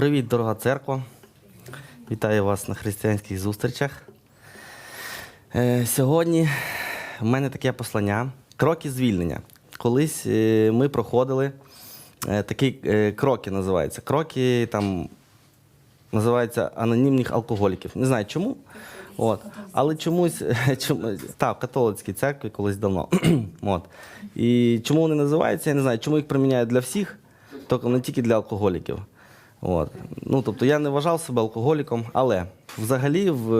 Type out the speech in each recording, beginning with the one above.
Привіт, дорога церква. Вітаю вас на християнських зустрічах. Е, сьогодні в мене таке послання. Кроки звільнення. Колись е, ми проходили е, такі кроки, називаються. Кроки там називаються анонімних алкоголіків. Не знаю чому. От. Але чомусь, чому, та, в католицькій церкві колись давно. От. І чому вони називаються, я не знаю, чому їх приміняють для всіх, тільки не тільки для алкоголіків. От. Ну, тобто я не вважав себе алкоголіком, але взагалі в,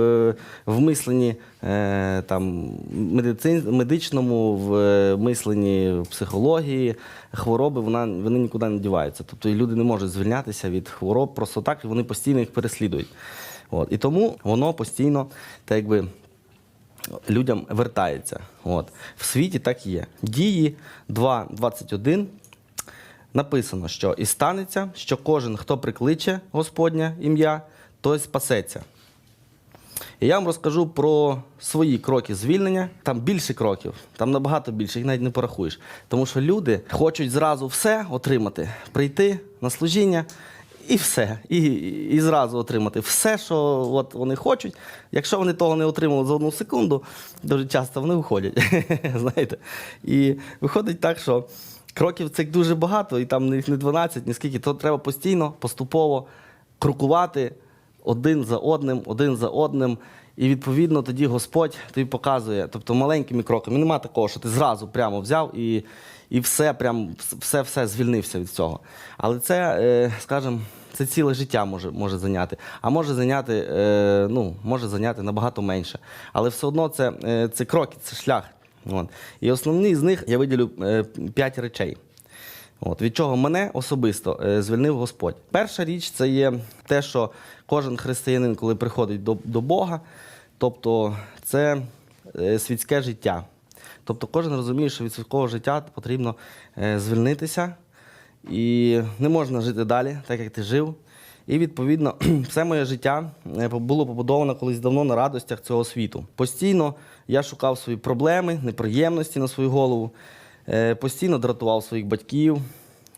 в мисленні е, там, медицин, медичному, в е, мисленні психології хвороби вона, вони нікуди не діваються. Тобто люди не можуть звільнятися від хвороб просто так, і вони постійно їх переслідують. От. І тому воно постійно так якби, людям вертається. От. В світі так і є. Дії 2.21 написано, що і станеться, що кожен, хто прикличе Господнє ім'я, той спасеться. І я вам розкажу про свої кроки звільнення. Там більше кроків, там набагато більше, їх навіть не порахуєш. Тому що люди хочуть зразу все отримати, прийти на служіння і все. І, і зразу отримати все, що от вони хочуть. Якщо вони того не отримали за одну секунду, дуже часто вони уходять. Знаєте? І виходить так, що кроків цих дуже багато, і там їх не 12, ні скільки, то треба постійно, поступово крокувати один за одним, один за одним. І відповідно тоді Господь тобі показує, тобто маленькими кроками. Нема такого, що ти зразу прямо взяв і, і все, прям, все, все звільнився від цього. Але це, е, скажімо, це ціле життя може, може зайняти. А може зайняти, е, ну, може зайняти набагато менше. Але все одно це, е, це кроки, це шлях. От. І основний з них я виділю е, п'ять речей. От, від чого мене особисто е, звільнив Господь. Перша річ це є те, що кожен християнин, коли приходить до, до Бога, тобто це е, світське життя. Тобто кожен розуміє, що від святського життя потрібно звільнитися і не можна жити далі, так як ти жив. І відповідно, все моє життя е, було побудовано колись давно на радостях цього світу. Постійно я шукав свої проблеми, неприємності на свою голову, е, постійно дратував своїх батьків.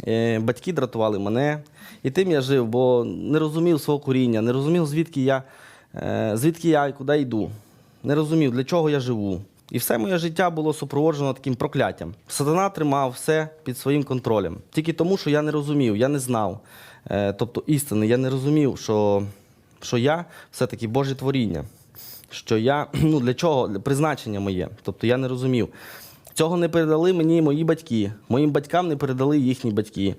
Е, Батьки дратували мене, і тим я жив, бо не розумів свого коріння, не розумів, звідки я, звідки я і куди йду. Не розумів, для чого я живу. І все моє життя було супроводжено таким прокляттям. Сатана тримав все під своїм контролем. Тільки тому, що я не розумів, я не знав. Е, тобто істини, я не розумів, що, що я все-таки Боже творіння. Що я, ну для чого, для призначення моє. Тобто я не розумів. Цього не передали мені мої батьки. Моїм батькам не передали їхні батьки.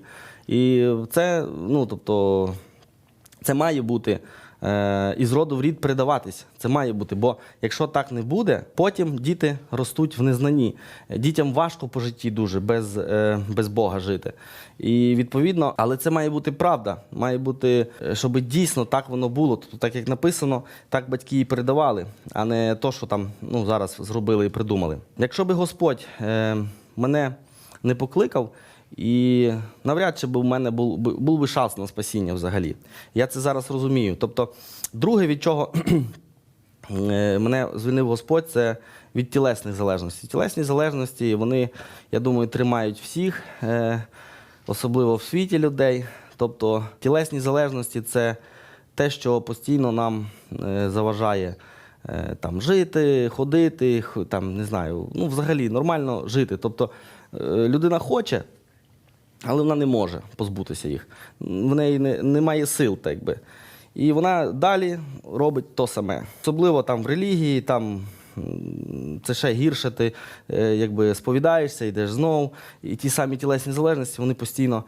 І це, ну тобто, це має бути із роду в рід передаватись. Це має бути. Бо якщо так не буде, потім діти ростуть в незнанні. Дітям важко по житті дуже без, е, без Бога жити. І відповідно, але це має бути правда. Має бути, е, щоб дійсно так воно було. Тобто, так як написано, так батьки і передавали, а не то, що там ну, зараз зробили і придумали. Якщо би Господь е, мене не покликав. І навряд чи б у мене був, був би шанс на спасіння взагалі. Я це зараз розумію. Тобто, друге, від чого е, мене звільнив Господь, це від тілесних залежностей. Тілесні залежності, вони, я думаю, тримають всіх, е, особливо в світі людей. Тобто, тілесні залежності це те, що постійно нам е, заважає. Там жити, ходити, там не знаю, ну взагалі нормально жити. Тобто людина хоче, але вона не може позбутися їх. В неї не, немає сил, так би. І вона далі робить то саме. Особливо там в релігії, там це ще гірше, ти е, якби сповідаєшся, йдеш знов. І ті самі тілесні залежності, вони постійно,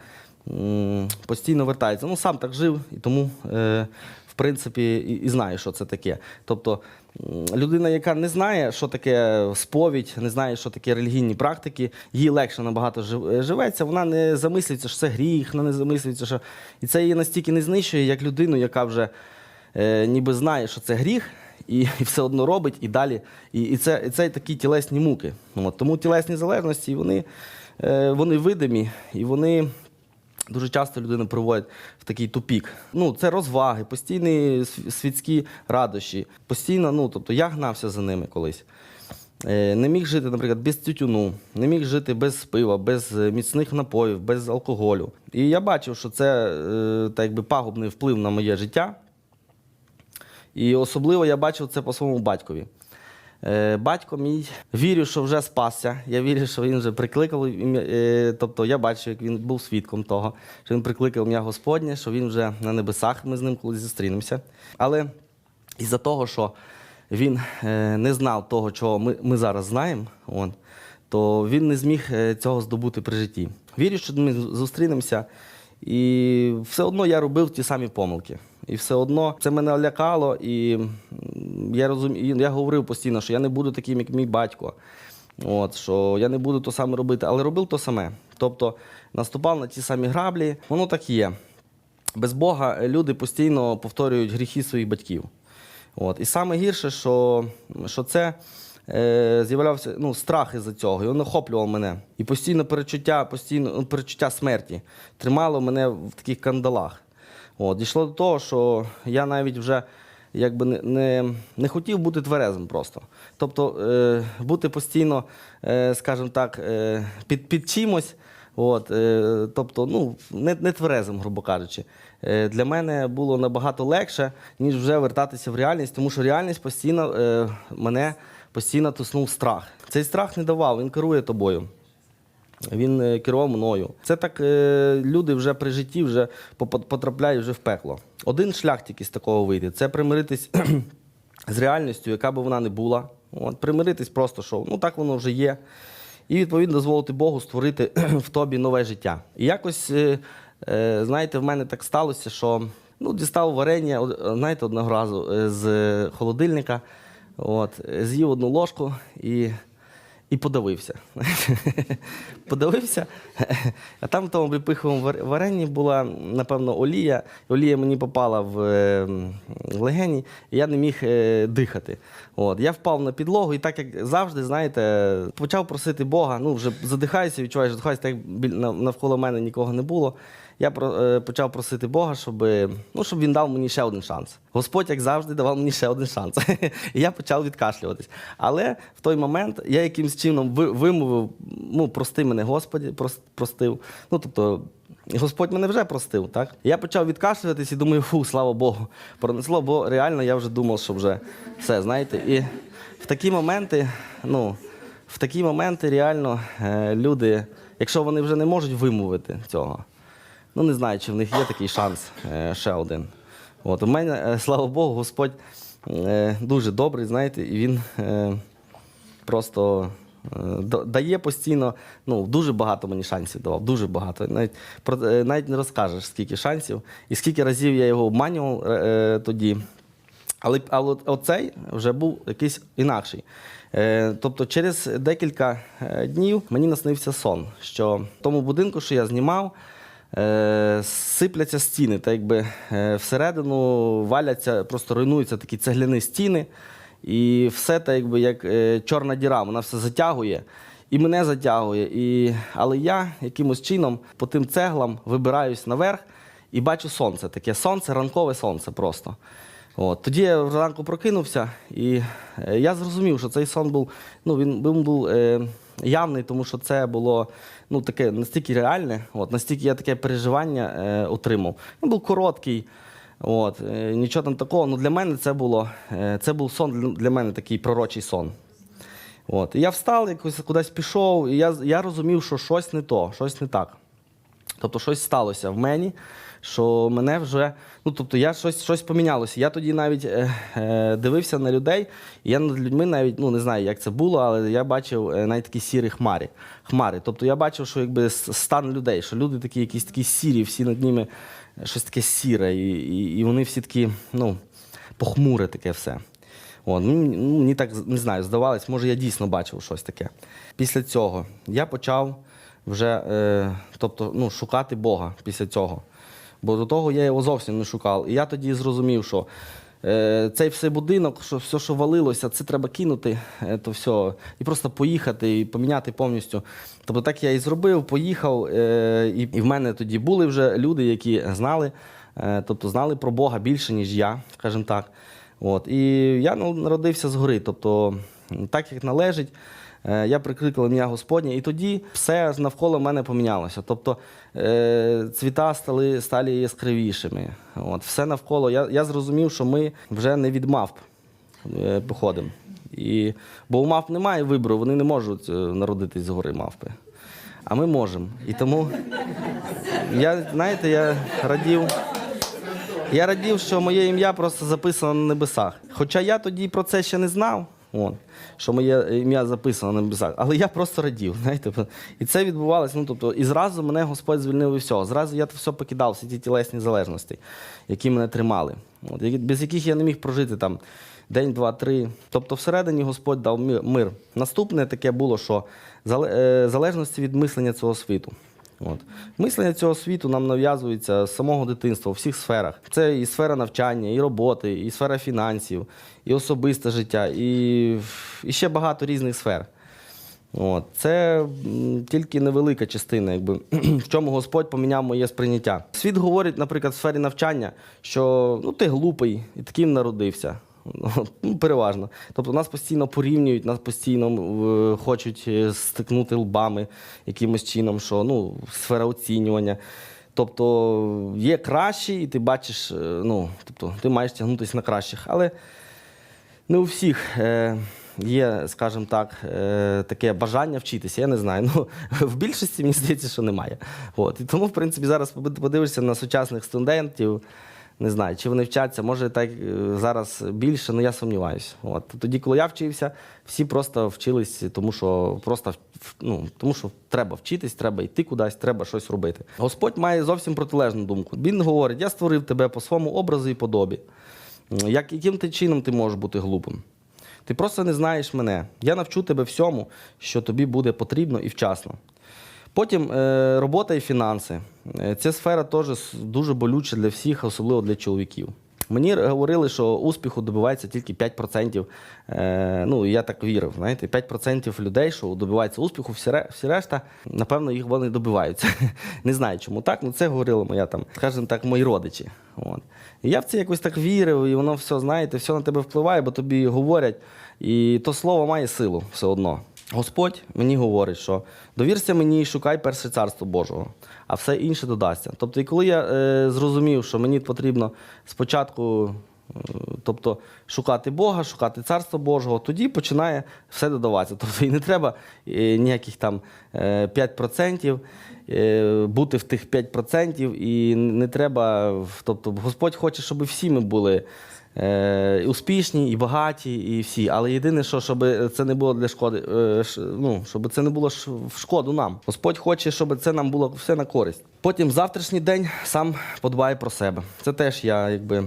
постійно вертаються. Ну, сам так жив, і тому, е, в принципі, і, і знаю, що це таке. Тобто людина, яка не знає, що таке сповідь, не знає, що таке релігійні практики, їй легше набагато е, живеться, вона не замислюється, що це гріх, вона не замислюється, що. І це її настільки не знищує, як людину, яка вже е, ніби знає, що це гріх, і, і все одно робить, і далі. І, і, це, і це такі тілесні муки. От, тому тілесні залежності, вони, е, вони видимі, і вони. Дуже часто людину приводять в такий тупік. Ну, це розваги, постійні світські радощі. Постійно, ну, тобто я гнався за ними колись. Е, Не міг жити, наприклад, без тютюну, не міг жити без пива, без е, міцних напоїв, без алкоголю. І я бачив, що це е, так якби пагубний вплив на моє життя. І особливо я бачив це по своєму батькові. Е, Батько мій вірю, що вже спасся. Я вірю, що він вже прикликав. е, Тобто я бачив, як він був свідком того, що він прикликав ім'я Господнє, що він вже на небесах, ми з ним колись зустрінемося. Але із-за того, що він е, не знав того, чого ми, ми зараз знаємо, он, то він не зміг цього здобути при житті. Вірю, що ми зустрінемося, і все одно я робив ті самі помилки. І все одно це мене лякало, і я розумію, я говорив постійно, що я не буду таким, як мій батько. От, що я не буду то саме робити, але робив то саме. Тобто наступав на ті самі граблі, воно так є. Без Бога люди постійно повторюють гріхи своїх батьків. От. І саме гірше, що, що це е, з'являвся ну, страх із-за цього, і він охоплював мене. І постійно перечуття, постійно ну, перечуття смерті тримало мене в таких кандалах. От. Дійшло до того, що я навіть вже якби не, не, не хотів бути тверезим просто. Тобто е, бути постійно, е, скажімо так, е, під, під чимось. От, е, тобто, ну, не, не тверезим, грубо кажучи. Е, для мене було набагато легше, ніж вже вертатися в реальність, тому що реальність постійно е, мене постійно тиснув страх. Цей страх не давав, він керує тобою. Він е, керував мною. Це так е, люди вже при житті вже потрапляють вже в пекло. Один шлях тільки з такого вийти це примиритись з реальністю, яка би вона не була. От, примиритись просто, що ну так воно вже є. І відповідно дозволити Богу створити в тобі нове життя. І якось, е, знаєте, в мене так сталося, що ну, дістав варення, знаєте, одного разу з холодильника, от, з'їв одну ложку і і подавився. подавився, а там в тому припиховому варенні була, напевно, олія. Олія мені попала в, е, м, в легені, і я не міг е, дихати. От. Я впав на підлогу, і так як завжди, знаєте, почав просити Бога, ну вже задихаюся, відчуваєш, задихаюся, так як навколо мене нікого не було. Я про- е, почав просити Бога, щоб, ну, щоб він дав мені ще один шанс. Господь, як завжди, давав мені ще один шанс. І я почав відкашлюватись. Але в той момент я якимсь чином вимовив, ну, прости мене, Господі, прос- простив. Ну, тобто, Господь мене вже простив, так? Я почав відкашлюватись і думаю, фу, слава Богу, пронесло, бо реально я вже думав, що вже все, знаєте. І в такі моменти, ну, в такі моменти реально е, люди, якщо вони вже не можуть вимовити цього, Ну, не знаю, чи в них є такий шанс е, ще один. От, у мене, е, слава Богу, Господь е, дуже добрий, знаєте, і він просто дає постійно, ну, дуже багато мені шансів давав, дуже багато. Навіть, навіть не розкажеш, скільки шансів, і скільки разів я його обманював тоді. Але, але оцей вже був якийсь інакший. Тобто, через декілька днів мені наснився сон, що в тому будинку, що я знімав, сипляться стіни, так якби е, всередину валяться, просто руйнуються такі цегляні стіни, і все так якби як е, чорна діра, вона все затягує. І мене затягує. І... Але я якимось чином по тим цеглам вибираюсь наверх і бачу сонце. Таке сонце, ранкове сонце просто. От. Тоді я вранку прокинувся, і е, я зрозумів, що цей сон був, ну, він, він був е, явний, тому що це було ну, таке настільки реальне, от, настільки я таке переживання е, отримав. Він був короткий, от, е, нічого там такого. Ну, для мене це було е, це був сон для- мене такий пророчий сон. От. І я встав, якось кудись пішов, і я, я розумів, що щось не то, щось не так. Тобто щось сталося в мені, що мене вже. Ну, тобто, я щось, щось помінялося. Я тоді навіть е, е, дивився на людей, і я над людьми навіть ну не знаю, як це було, але я бачив е, навіть такі сірі хмари. хмари. Тобто я бачив, що якби стан людей, що люди такі, якісь такі сірі, всі над ними е, щось таке сіре, і, і, і вони всі такі, ну, похмуре таке все. От, ну, ну, мені так не знаю, здавалось, може, я дійсно бачив щось таке. Після цього я почав вже е, тобто, ну, шукати Бога після цього. Бо до того я його зовсім не шукав. І я тоді зрозумів, що е, цей все будинок, що все, що валилося, це треба кинути, е, то все, і просто поїхати і поміняти повністю. Тобто так я і зробив, поїхав, е, і, і в мене тоді були вже люди, які знали, е, тобто знали про Бога більше, ніж я, скажімо так. От. І я ну, народився згори. Тобто так, як належить. Е, Я прикликав ім'я Господнє, і тоді все навколо мене помінялося. Тобто е, цвіта стали, стали яскравішими. От, все навколо. Я, я зрозумів, що ми вже не від мавп е, походимо. І, бо у мавп немає вибору, вони не можуть народитись згори мавпи. А ми можемо. І тому я, знаєте, я радів. Я радів, що моє ім'я просто записано на небесах. Хоча я тоді про це ще не знав, от, що моє ім'я записано на небесах. Але я просто радів. Знаєте, і це відбувалося. Ну, тобто, і зразу мене Господь звільнив від всього. Зразу я все покидав, всі ті тілесні залежності, які мене тримали, от, без яких я не міг прожити там день, два, три. Тобто, всередині Господь дав мир. Наступне таке було, що е, залежності від мислення цього світу. От. Мислення цього світу нам нав'язується з самого дитинства у всіх сферах. Це і сфера навчання, і роботи, і сфера фінансів, і особисте життя, і, і ще багато різних сфер. От. Це тільки невелика частина, якби, в чому Господь поміняв моє сприйняття. Світ говорить, наприклад, в сфері навчання, що ну, ти глупий і таким народився. Ну, переважно. Тобто нас постійно порівнюють, нас постійно хочуть е, стикнути лбами якимось чином, що ну, сфера оцінювання. Тобто є кращі, і ти бачиш, е, ну, тобто, ти маєш тягнутися на кращих. Але не у всіх е, є, скажімо так, таке бажання вчитися. Я не знаю. Ну, в більшості мені здається, що немає. От. І тому, в принципі, зараз подивишся на сучасних студентів. Не знаю, чи вони вчаться, може так е, зараз більше, але я сумніваюся. От. Тоді, коли я вчився, всі просто вчились, тому що просто ну, тому що треба вчитись, треба йти кудись, треба щось робити. Господь має зовсім протилежну думку. Він говорить: я створив тебе по своєму образу і подобі. Як, яким ти чином ти можеш бути глупим? Ти просто не знаєш мене. Я навчу тебе всьому, що тобі буде потрібно і вчасно. Потім е, робота і фінанси. Е, Ця сфера теж дуже болюча для всіх, особливо для чоловіків. Мені говорили, що успіху добивається тільки 5%. Е, ну, я так вірив. Знаєте, 5% людей, що добиваються успіху, всі, решта, напевно, їх вони добиваються. Не знаю, чому так, ну це говорила моя там, скажімо так, мої родичі. От. І я в це якось так вірив, і воно все, знаєте, все на тебе впливає, бо тобі говорять, і то слово має силу все одно. Господь мені говорить, що довірся мені і шукай перше царство Божого, а все інше додасться. Тобто, і коли я е, зрозумів, що мені потрібно спочатку е, тобто, шукати Бога, шукати царство Божого, тоді починає все додаватися. Тобто і не треба е, ніяких там е, 5%. е, Бути в тих 5% і не треба. Тобто, Господь хоче, щоб всі ми були е, успішні, і багаті, і всі. Але єдине, що щоб це не було для шкоди, е, ш- ну, щоб це не було ш- в шкоду нам. Господь хоче, щоб це нам було все на користь. Потім завтрашній день сам подбає про себе. Це теж я якби.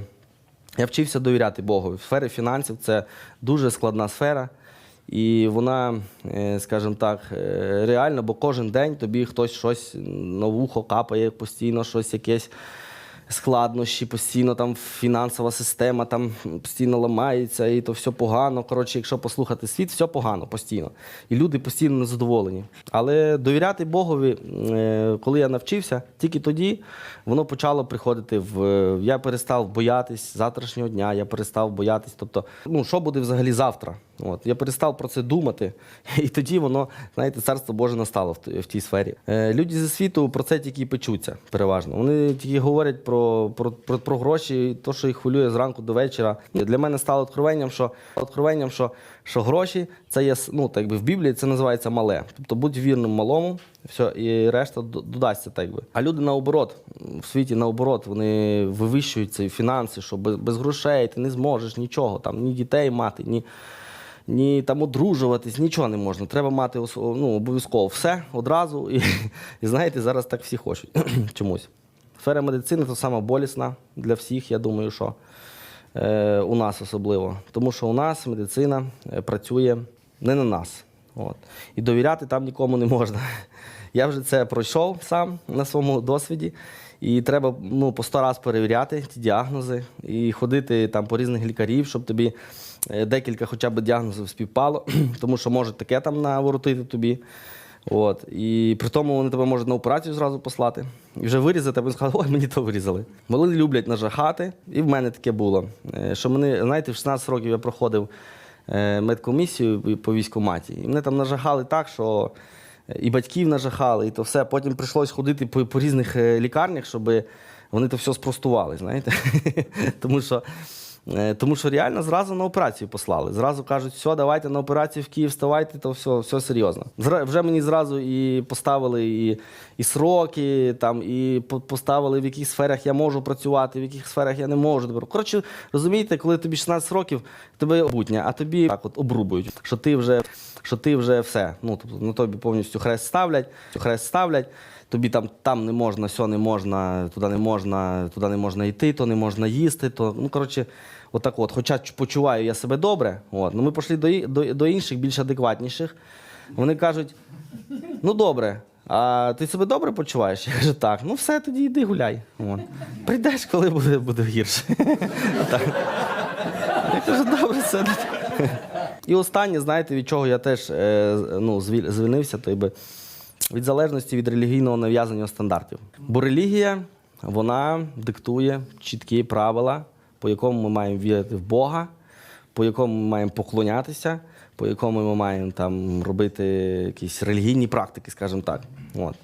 Я вчився довіряти Богу. В сфері фінансів це дуже складна сфера. І вона, е, скажімо так, е, реально, бо кожен день тобі хтось щось на вухо капає, постійно щось якесь складнощі, постійно там фінансова система там постійно ламається, і то все погано. Коротше, якщо послухати світ, все погано постійно. І люди постійно незадоволені. Але довіряти Богові, е, коли я навчився, тільки тоді воно почало приходити в. Я перестав боятись завтрашнього дня, я перестав боятись, тобто, ну що буде взагалі завтра. От я перестав про це думати, і тоді воно, знаєте, царство Боже настало в, тій сфері. Е, люди зі світу про це тільки печуться, переважно. Вони тільки говорять про, про, про, про гроші, то, що їх хвилює зранку до вечора. Для мене стало откровенням, що откровенням, що, що гроші це є ну, так би в Біблії це називається мале. Тобто будь вірним малому, все, і решта додасться, так би. А люди наоборот, в світі наоборот, вони вивищують ці фінанси, що без, без грошей ти не зможеш нічого, там ні дітей мати, ні ні там одружуватись, нічого не можна. Треба мати ну, обов'язково все одразу. І, і знаєте, зараз так всі хочуть чомусь. Сфера медицини то сама болісна для всіх, я думаю, що е, у нас особливо. Тому що у нас медицина е, працює не на нас. От. І довіряти там нікому не можна. Я вже це пройшов сам на своєму досвіді. І треба ну, по сто раз перевіряти ті діагнози і ходити там по різних лікарів, щоб тобі е, декілька хоча б діагнозів співпало, тому що можуть таке там наворотити тобі. От. І при тому вони тебе можуть на операцію зразу послати. І вже вирізати, а сказати, ой, мені то вирізали. Вони люблять нажахати, і в мене таке було. Е, Що мене, знаєте, в 16 років я проходив е, медкомісію по військкоматі. І мене там нажагали так, що е, і батьків нажахали, і то все. Потім прийшлось ходити по, по різних лікарнях, щоб вони то все спростували, знаєте. Тому що. Е, Тому що реально зразу на операцію послали. Зразу кажуть, все, давайте на операцію в Київ вставайте, то все, все серйозно. Вже мені зразу і поставили і, і сроки, там, і поставили, в яких сферах я можу працювати, в яких сферах я не можу. Коротше, розумієте, коли тобі 16 років, тебе обутня, а тобі так от обрубують, що ти вже, що ти вже все. Ну, тобто, на тобі повністю хрест ставлять, хрест ставлять. Тобі там, там не можна, все не можна, туди не можна, туди не можна йти, то не можна їсти. То, ну, коротше, отак от. Хоча почуваю я себе добре, от, ну ми пішли до, до, до інших, більш адекватніших. Вони кажуть: ну добре, а ти себе добре почуваєш? Я кажу, так, ну все, тоді йди гуляй. От. Прийдеш, коли буде, буде гірше. Я кажу, добре, все. І останнє, знаєте, від чого я теж е, ну, звільнився, то якби від залежності від релігійного нав'язання стандартів. Бо релігія вона диктує чіткі правила, по якому ми маємо вірити в Бога, по якому ми маємо поклонятися, по якому ми маємо там робити якісь релігійні практики, скажімо так. От.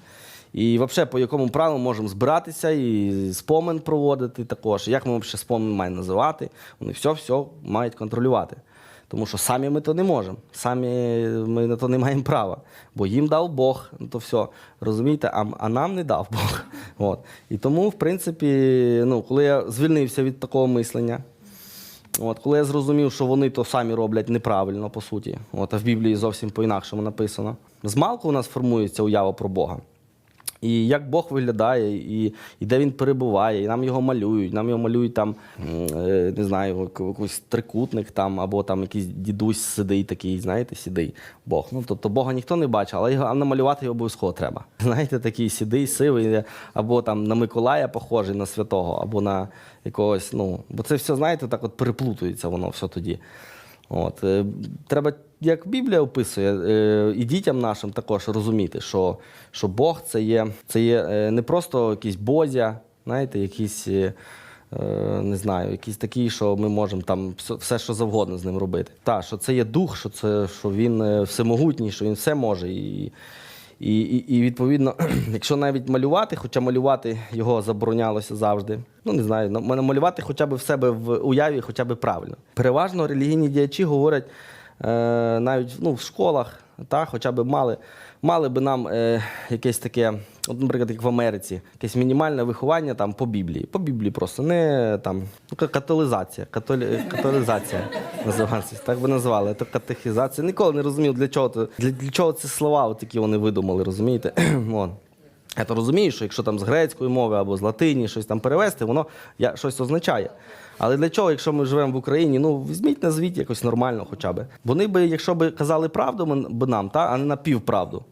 І взагалі, по якому правилу можемо збиратися і спомин проводити також. Як ми взагалі спомин маємо називати? Вони все-все мають контролювати. Тому що самі ми то не можемо. Самі ми на то не маємо права. Бо їм дав Бог, ну то все. Розумієте, а, а нам не дав Бог. От. І тому, в принципі, ну, коли я звільнився від такого мислення, От, коли я зрозумів, що вони то самі роблять неправильно, по суті, от, а в Біблії зовсім по-інакшому написано. Змалку у нас формується уява про Бога. І як Бог виглядає, і, і де він перебуває, і нам його малюють. Нам його малюють там, е, не знаю, якийсь трикутник там, або там якийсь дідусь сидить такий, знаєте, сідий Бог. Ну, тобто Бога ніхто не бачив, але його намалювати його обов'язково треба. Знаєте, такий сідий, сивий, або там на Миколая похожий на святого, або на якогось, ну, бо це все, знаєте, так от переплутується воно все тоді. От, е, треба, як Біблія описує, е, і дітям нашим також розуміти, що, що Бог це є, це є е, не просто якийсь бозя, знаєте, якийсь, е, не знаю, якийсь такий, що ми можемо там все, що завгодно з ним робити. Так, що це є дух, що, це, що він всемогутній, що він все може. І, і, і, і відповідно, якщо навіть малювати, хоча малювати його заборонялося завжди. Ну не знаю, на- малювати хоча б в себе в уяві, хоча б правильно. Переважно релігійні діячі говорять навіть ну, в школах, та, хоча б мали, мали би нам е, якесь таке, от, наприклад, як в Америці, якесь мінімальне виховання там по Біблії. По Біблії просто не там ну, ка- католизація. Католі, католизація називається. Так би назвали. Це катехізація. Ніколи не розумів, для чого то, для, для чого ці слова такі вони видумали, розумієте? Я то розумію, що якщо там з грецької мови або з латині щось там перевести, воно я, щось означає. Але для чого, якщо ми живемо в Україні, ну візьміть назвіть якось нормально хоча б. Вони би, якщо б казали правду б нам, та, а не напівправду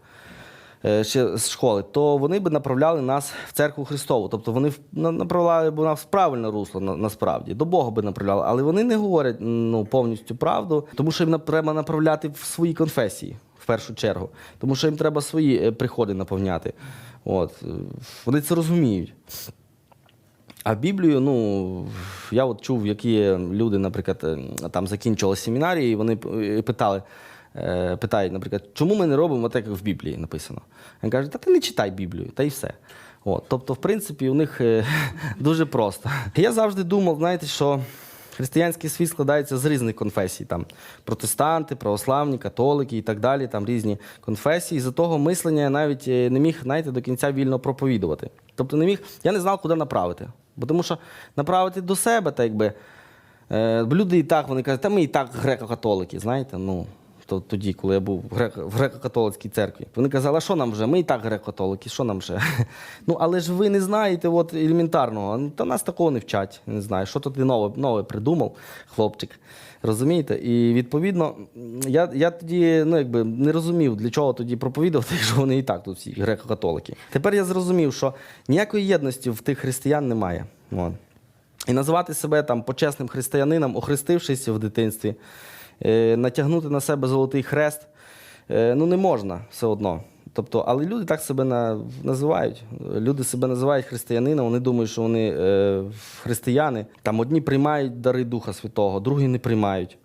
е, ще з школи, то вони б направляли нас в церкву Христову. Тобто вони в- на- направляли б нас в правильне русло на, насправді, до Бога би направляли. Але вони не говорять ну, повністю правду, тому що їм треба направляти в свої конфесії. В першу чергу, тому що їм треба свої е, приходи наповняти. От. Вони це розуміють. А Біблію, ну я от чув, які люди, наприклад, е, там закінчували семінарії, і вони питали, е, питають, наприклад, чому ми не робимо так, як в Біблії написано? Він каже, та ти не читай Біблію, та й все. От, тобто, в принципі, у них е, дуже просто. Я завжди думав, знаєте, що християнський світ складається з різних конфесій. Там протестанти, православні, католики і так далі, там різні конфесії. З-за того мислення я навіть е, не міг знаєте, до кінця вільно проповідувати. Тобто не міг, я не знав, куди направити. Бо тому що направити до себе, так якби. Е, люди і так, вони кажуть, та ми і так греко-католики, знаєте, ну. То, тоді, коли я був в греко- в греко-католицькій церкві. Вони казали, а що нам вже? Ми і так греко-католики, що нам вже? Ну, але ж ви не знаєте от, елементарного. Ну, Та нас такого не вчать. Не знаю, що то ти нове, нове придумав, хлопчик. Розумієте? І відповідно, я, я тоді ну, якби, не розумів, для чого тоді проповідувати, якщо вони і так тут всі греко-католики. Тепер я зрозумів, що ніякої єдності в тих християн немає. От. І називати себе там почесним християнином, охрестившись в дитинстві, натягнути на себе золотий хрест, е, ну не можна все одно. Тобто, але люди так себе на, називають. Люди себе називають християнином, вони думають, що вони е, християни. Там одні приймають дари Духа Святого, другі не приймають.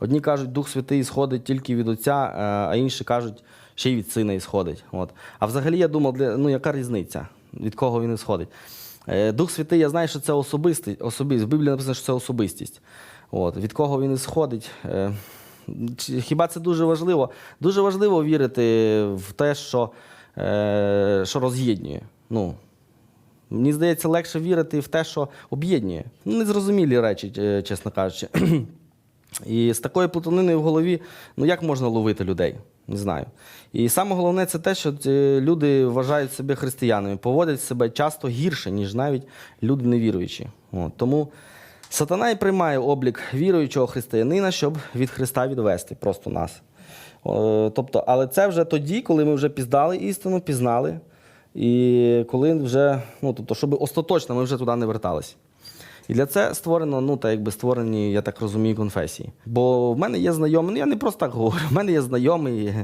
Одні кажуть, Дух Святий сходить тільки від Отця, е, а інші кажуть, ще й від сина ісходить. От. А взагалі я думав, для, ну яка різниця, від кого він ісходить? Е, Дух Святий, я знаю, що це особистий, особистість. В Біблії написано, що це особистість. От. Від кого він ісходить? Е, чи- Хіба це дуже важливо? Дуже важливо вірити в те, що, е, що роз'єднує. Ну, Мені здається, легше вірити в те, що об'єднує. Ну, незрозумілі речі, е, чесно кажучи. І з такою плутаниною в голові, ну як можна ловити людей? Не знаю. І саме головне це те, що е, люди вважають себе християнами, поводять себе часто гірше, ніж навіть люди невіруючі. От. Тому сатана і приймає облік віруючого християнина, щоб від Христа відвести просто нас. Тобто, але це вже тоді, коли ми вже пізнали істину, пізнали, і коли вже, ну тобто, щоб остаточно ми вже туди не верталися. І для це створено, ну так якби створені, я так розумію, конфесії. Бо в мене є знайомий, ну я не просто так говорю, в мене є знайомий,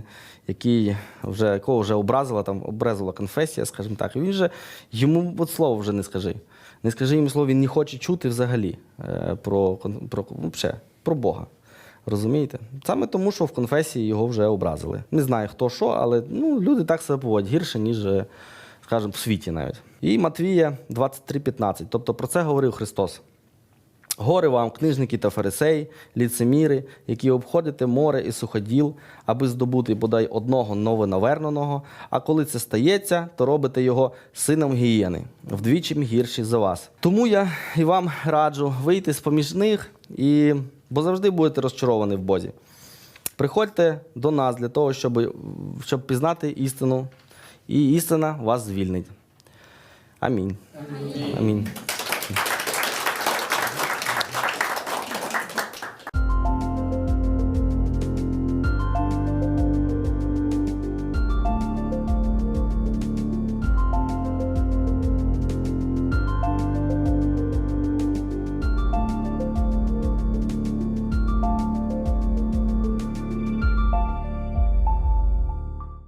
який вже якого вже образила там, образила конфесія, скажімо так. І він же йому от слово вже не скажи. Не скажи їм слово, він не хоче чути взагалі е, про, про, ну, взагалі, про Бога. Розумієте? Саме тому, що в конфесії його вже образили. Не знаю хто що, але ну, люди так себе поводять гірше, ніж, е, скажімо, в світі навіть. І Матвія 23,15. Тобто про це говорив Христос. Горе вам, книжники та фарисеї, ліцеміри, які обходите море і суходіл, аби здобути бодай одного новонаверненого, а коли це стається, то робите його сином гієни, вдвічі гірші за вас. Тому я і вам раджу вийти з поміж них, і... бо завжди будете розчаровані в Бозі. Приходьте до нас для того, щоб, щоб пізнати істину, і істина вас звільнить. Амінь. Амінь.